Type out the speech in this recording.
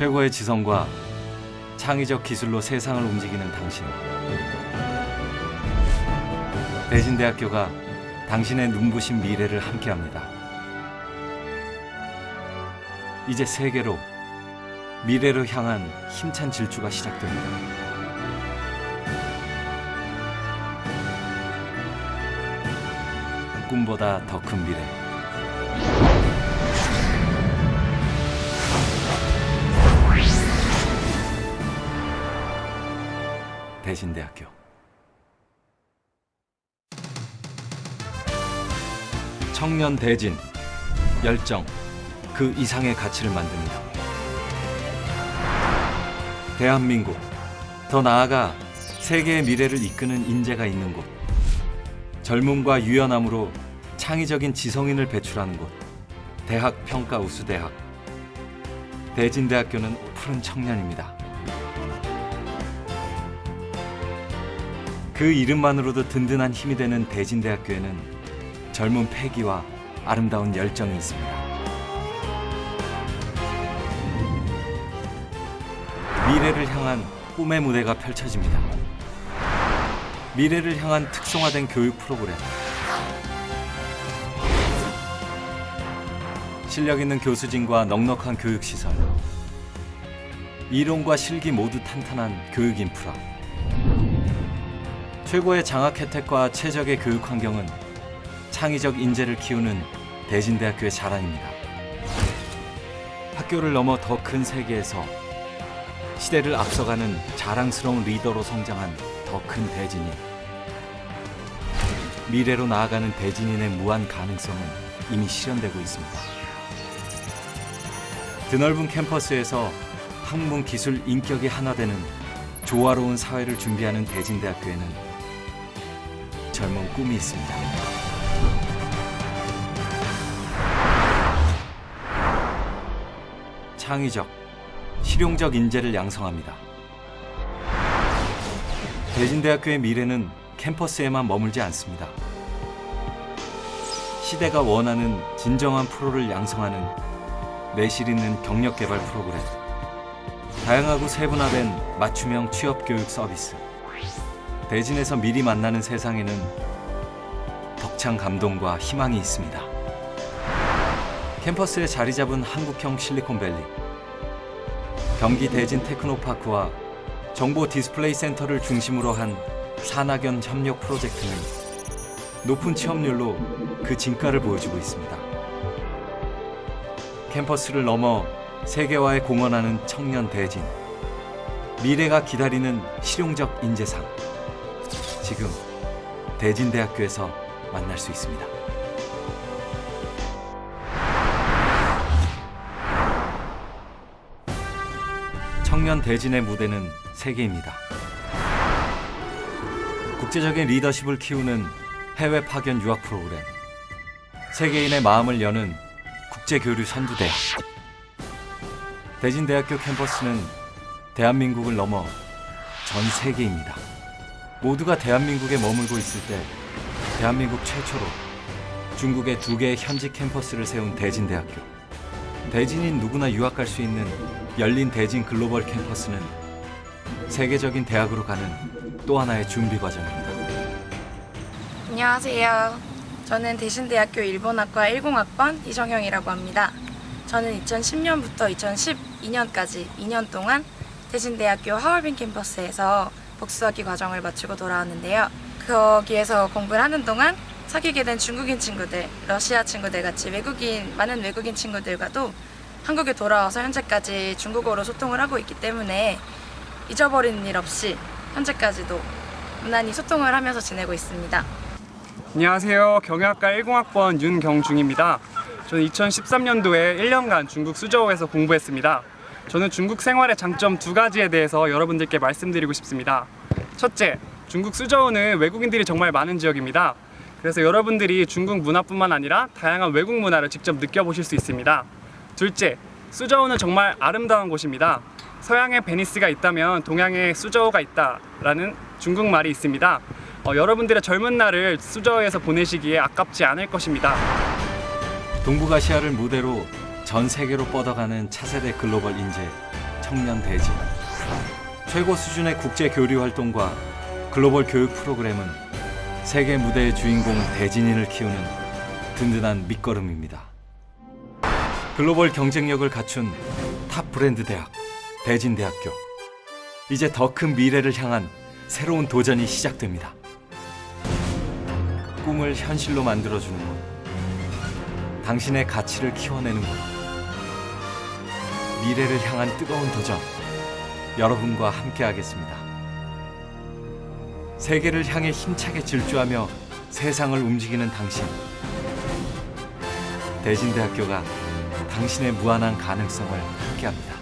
최고의 지성과 창의적 기술로 세상을 움직이는 당신. 대진대학교가 당신의 눈부신 미래를 함께합니다. 이제 세계로 미래로 향한 힘찬 질주가 시작됩니다. 꿈보다 더 큰 미래. 대신대학교. 청년 대진, 열정, 그 이상의 가치를 만듭니다. 대한민국, 더 나아가 세계의 미래를 이끄는 인재가 있는 곳. 젊음과 유연함으로 창의적인 지성인을 배출하는 곳. 대학 평가 우수 대학. 대진대학교는 푸른 청년입니다. 그 이름만으로도 든든한 힘이 되는 대진대학교에는 젊은 패기와 아름다운 열정이 있습니다. 미래를 향한 꿈의 무대가 펼쳐집니다. 미래를 향한 특성화된 교육 프로그램. 실력 있는 교수진과 넉넉한 교육 시설. 이론과 실기 모두 탄탄한 교육 인프라. 최고의 장학 혜택과 최적의 교육 환경은 창의적 인재를 키우는 대진대학교의 자랑입니다. 학교를 넘어 더 큰 세계에서 시대를 앞서가는 자랑스러운 리더로 성장한 더 큰 대진인. 미래로 나아가는 대진인의 무한 가능성은 이미 실현되고 있습니다. 드넓은 캠퍼스에서 학문 기술 인격이 하나 되는 조화로운 사회를 준비하는 대진대학교에는 젊은 꿈이 있습니다. 창의적, 실용적 인재를 양성합니다. 대진대학교의 미래는 캠퍼스에만 머물지 않습니다. 시대가 원하는 진정한 프로를 양성하는 내실 있는 경력 개발 프로그램, 다양하고 세분화된 맞춤형 취업 교육 서비스, 대진에서 미리 만나는 세상에는 벅찬 감동과 희망이 있습니다. 캠퍼스에 자리 잡은 한국형 실리콘밸리, 경기 대진 테크노파크와 정보 디스플레이 센터를 중심으로 한 산학연 협력 프로젝트는 높은 취업률로 그 진가를 보여주고 있습니다. 캠퍼스를 넘어 세계화에 공헌하는 청년 대진, 미래가 기다리는 실용적 인재상. 지금 대진대학교에서 만날 수 있습니다. 청년 대진의 무대는 세계입니다. 국제적인 리더십을 키우는 해외 파견 유학 프로그램, 세계인의 마음을 여는 국제 교류 선두대학. 대진대학교 캠퍼스는 대한민국을 넘어 전 세계입니다. 모두가 대한민국에 머물고 있을 때 대한민국 최초로 중국에 두 개의 현지 캠퍼스를 세운 대진대학교. 대진인 누구나 유학 갈 수 있는 열린 대진 글로벌 캠퍼스는 세계적인 대학으로 가는 또 하나의 준비 과정입니다. 안녕하세요. 저는 대신대학교 일본학과 10학번 이정형이라고 합니다. 저는 2010년부터 2012년까지 2년 동안 대신대학교 하얼빈 캠퍼스에서 복수학기 과정을 마치고 돌아왔는데요. 거기에서 공부를 하는 동안 사귀게 된 중국인 친구들, 러시아 친구들 같이 외국인, 많은 외국인 친구들과도 한국에 돌아와서 현재까지 중국어로 소통을 하고 있기 때문에 잊어버리는 일 없이 현재까지도 무난히 소통을 하면서 지내고 있습니다. 안녕하세요. 경영학과 10학번 윤경중입니다. 저는 2013년도에 1년간 중국 수저우에서 공부했습니다. 저는 중국 생활의 장점 두 가지에 대해서 여러분들께 말씀드리고 싶습니다. 첫째, 중국 수저우는 외국인들이 정말 많은 지역입니다. 그래서 여러분들이 중국 문화뿐만 아니라 다양한 외국 문화를 직접 느껴보실 수 있습니다. 둘째, 수저우는 정말 아름다운 곳입니다. 서양에 베니스가 있다면 동양에 수저우가 있다라는 중국 말이 있습니다. 어, 여러분들의 젊은 날을 수저우에서 보내시기에 아깝지 않을 것입니다. 동북아시아를 무대로 전 세계로 뻗어가는 차세대 글로벌 인재 청년 대진. 최고 수준의 국제 교류 활동과 글로벌 교육 프로그램은 세계 무대의 주인공 대진인을 키우는 든든한 밑거름입니다. 글로벌 경쟁력을 갖춘 탑 브랜드 대학 대진대학교. 이제 더 큰 미래를 향한 새로운 도전이 시작됩니다. 꿈을 현실로 만들어주는 곳. 당신의 가치를 키워내는 곳. 미래를 향한 뜨거운 도전. 여러분과 함께하겠습니다. 세계를 향해 힘차게 질주하며 세상을 움직이는 당신. 대진대학교가 당신의 무한한 가능성을 함께합니다.